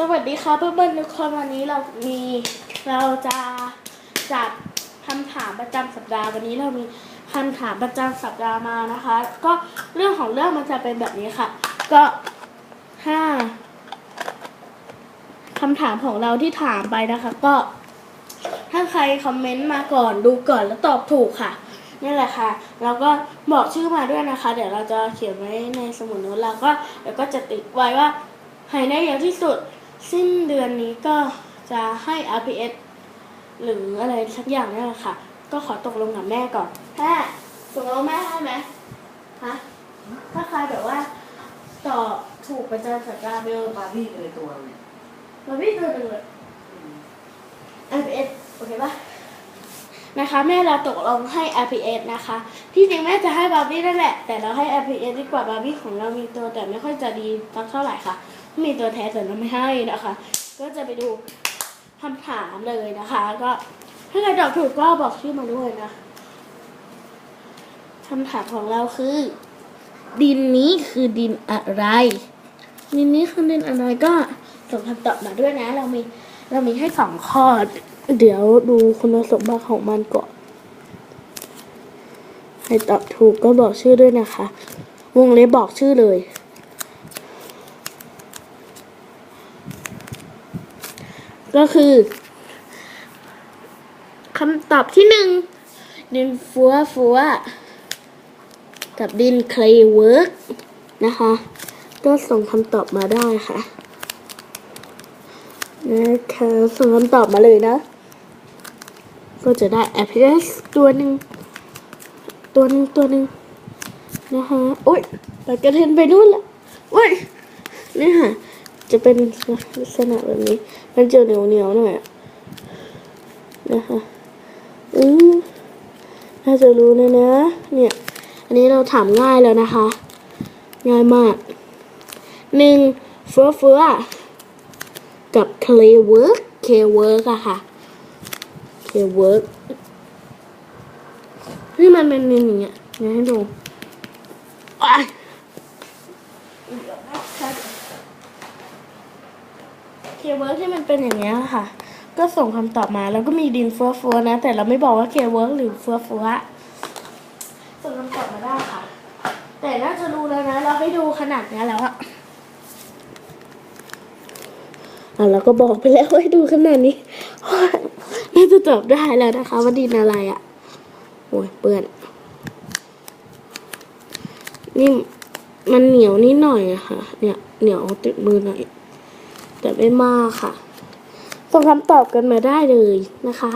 สวัสดีค่ะเพื่อนๆทุกคนวันนี้เรามีเราจะจัดคำถามประจำสัปดาห์วันนี้เรามีคำถามประจำสัปดาห์มานะคะ ก็เรื่องของเรื่องมันจะเป็นแบบนี้ค่ะ ก็ห้าคำถามของเราที่ถามไปนะคะ ก็ถ้าใครคอมเมนต์มาก่อนดูก่อนแล้วตอบถูกค่ะนี่แหละค่ะ แล้วก็บอกชื่อมาด้วยนะคะ เดี๋ยวเราจะเขียนไว้ในสมุดโน้ตแล้วก็เดี๋ยวก็จะติดไว้ว่าภายในเยอะที่สุด สิ้นเดือนนี้ก็จะให้ RPS หรืออะไรสักอย่างนี่แหละค่ะ ก็ขอตกลงกับแม่ก่อนแม่ตกลงแม่ให้ไหมฮะถ้าใครแบบว่าตอบถูกประจำสัปดาห์เบลบาร์บี้เลยตัวเนี่ยมาพี่ตัวหนึ่งเลย RPS โอเคปะนะคะแม่เราตกลงให้ RPS นะคะ ที่จริงแม่จะให้บาร์บี้นั่นแหละ แต่เราให้ RPS ดีกว่าบาร์บี้ของเรามีตัวแต่ไม่ค่อยจะดีสักเท่าไหร่ค่ะ มีตัวแท้แต่เราไม่ให้นะคะ ก็จะไปดูคำถามเลยนะคะ ก็ถ้าใครตอบถูกก็บอกชื่อมาด้วยนะคำถามของเราคือ ดินนี้คือดินอะไร ดินนี้คือดินอะไรก็ส่งคำตอบมาด้วยนะ เรามีเรามีให้สองข้อ เดี๋ยวดูคุณสมบัติของมันก่อนใครตอบถูกก็บอกชื่อด้วยนะคะ วงเล็บบอกชื่อเลย ก็คือคำตอบที่หนึ่งดินฟัวฟัวกับดินเคลเวิร์กนะคะ ก็ส่งคำตอบมาได้ค่ะนะคะส่งคำตอบมาเลยนะ ก็จะได้ appearance ตัวหนึ่งตัวหนึ่งตัวหนึ่งนะคะโอ๊ยไปกระเทนไปนู่นละโอ๊ยนี่ค่ะ จะเป็นลักษณะแบบนี้ มันจะเหนียวเหนียวหน่อยอะนะคะอือน่าจะรู้นะนะ เนี่ย อันนี้เราถามง่ายแล้วนะคะ ง่ายมากหนึ่งเฟื่อเฟือกับ clay work k work อะค่ะ k work นี่มันเป็นอย่างเงี้ยเดี๋ยวให้ดูอ้าย เคเวิร์กที่มันเป็นอย่างเงี้ยค่ะ ก็ส่งคำตอบมาแล้วก็มีดินเฟื่อเฟือนะ แต่เราไม่บอกว่าเคเวิร์กหรือเฟื่อเฟือส่งคำตอบมาได้ค่ะ แต่น่าจะรู้แล้วนะ เราให้ดูขนาดเนี้ยแล้วอะอะเราก็บอกไปแล้วให้ดูขนาดนี้น่าจะตอบได้แล้วนะคะ ว่าดินอะไรอะโอ้ยเปื้อนนี่มันเหนียวนิดหน่อยอะค่ะ เนี่ยเหนียวติดมือหน่อย แต่ไม่มากค่ะส่งคำตอบกันมาได้เลยนะคะ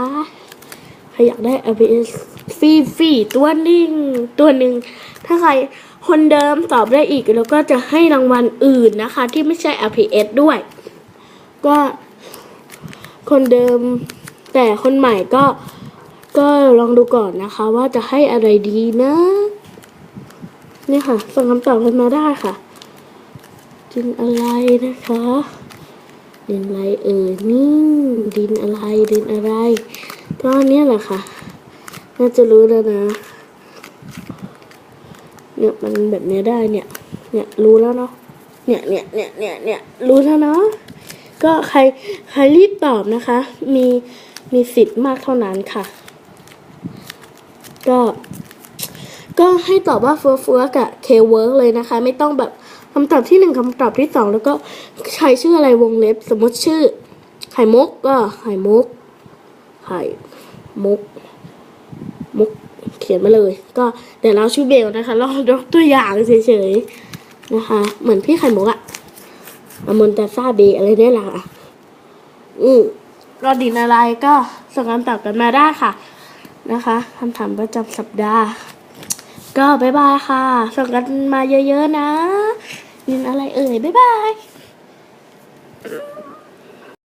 ใครอยากได้ APS ฟรีฟรีๆตัวหนึ่งตัวหนึ่งถ้าใครคนเดิมตอบได้อีกแล้วก็จะให้รางวัลอื่นนะคะ ที่ไม่ใช่ APS ด้วย ก็คนเดิมแต่คนใหม่ก็ ก็ลองดูก่อนนะคะ ว่าจะให้อะไรดีนะนี่ค่ะส่งคำตอบกันมาได้ค่ะดินอะไรนะคะ ดินอะไรเอ่ยนี่ดินอะไรดินอะไรก็เนี่ยแหละค่ะ น่าจะรู้แล้วนะ เนี่ยมันแบบเนี้ยได้เนี่ย เนี่ยรู้แล้วเนาะ เนี่ยเนี่ยเนี่ยเนี่ยเนี่ยรู้แล้วเนาะ ก็ใครใครรีบตอบนะคะ มีมีสิทธิ์มากเท่านั้นค่ะ ก็ ก็ให้ตอบว่าเฟือเฟือกับเคเวิร์กเลยนะคะ ไม่ต้องแบบ คำตอบที่หนึ่งคำตอบที่สองแล้วก็ใช้ชื่ออะไรวงเล็บ สมมติชื่อ ไข่มุกก็ไข่มุก ไข่มุก มุกเขียนมาเลย ก็เดี๋ยวเราชื่อเบลนะคะลองยกตัวอย่างเฉยๆนะคะ เหมือนพี่ไข่มุกอะอมอนตาซาเบอะไรเนี่ยแหละค่ะอืมรอดินอะไรก็ส่งคำตอบกันมาได้ค่ะ นะคะคำถามประจำสัปดาห์ ก็บ๊ายบายค่ะ ส่งกันมาเยอะๆนะยินอะไรเอ่ยบ๊ายบาย